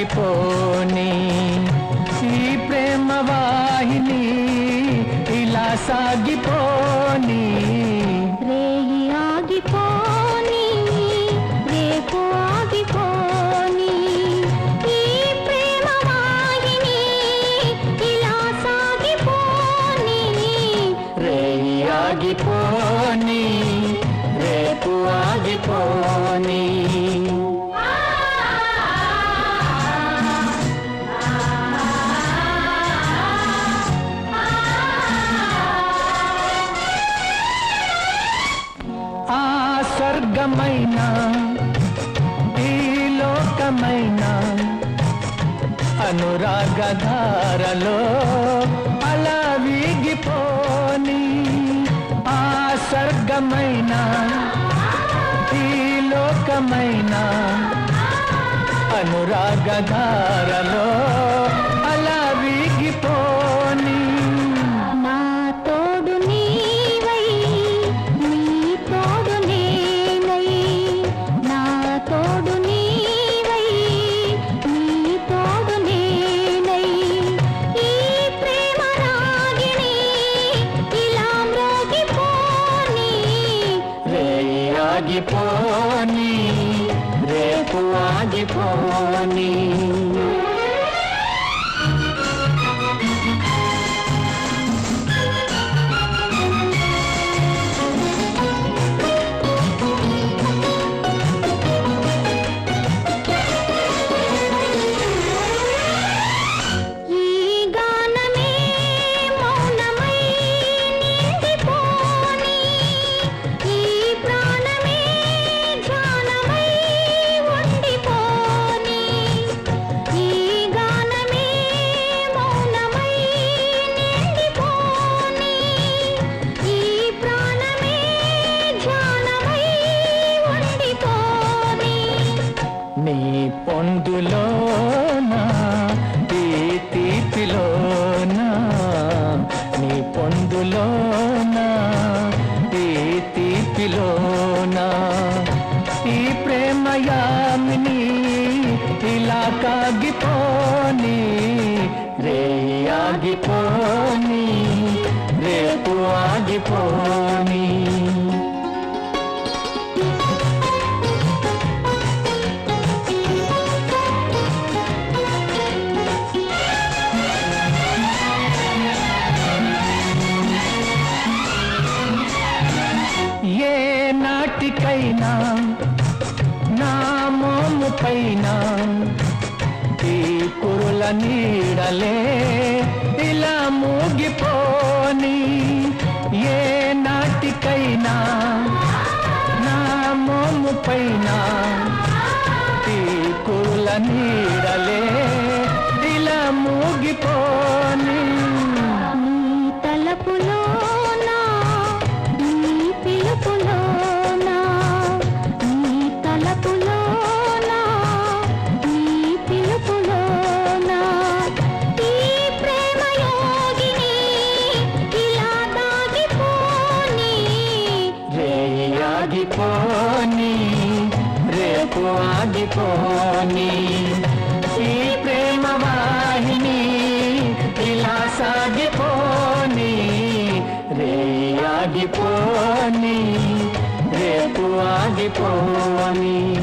ఆగిపోని ఈ ప్రేమ వాహిని ఇలా సాగిపోని. స్వర్గమైనా ఈ లోకమైనా అనురాగధారలో అలా వీగిపోని ఆ స్వర్గమైనా ఈ లోకమైనా అనురాగధారలో ఆగిపోని రేపు ఆగిపోని నీ పొందులోనా ఈ తీపిలోనా? నీ పొందులోనా ఈ తీపిలోనా? ఈ ప్రేమయామిని ఇలా కాగిపోని రే ఆగిపోని రేపు ఆగిపోని. నాటికైనా నా మోము పైన ఈ కురుల నీడలే ఇలా మూగిపో ఆగిపోని రేపు ఆగిపోని.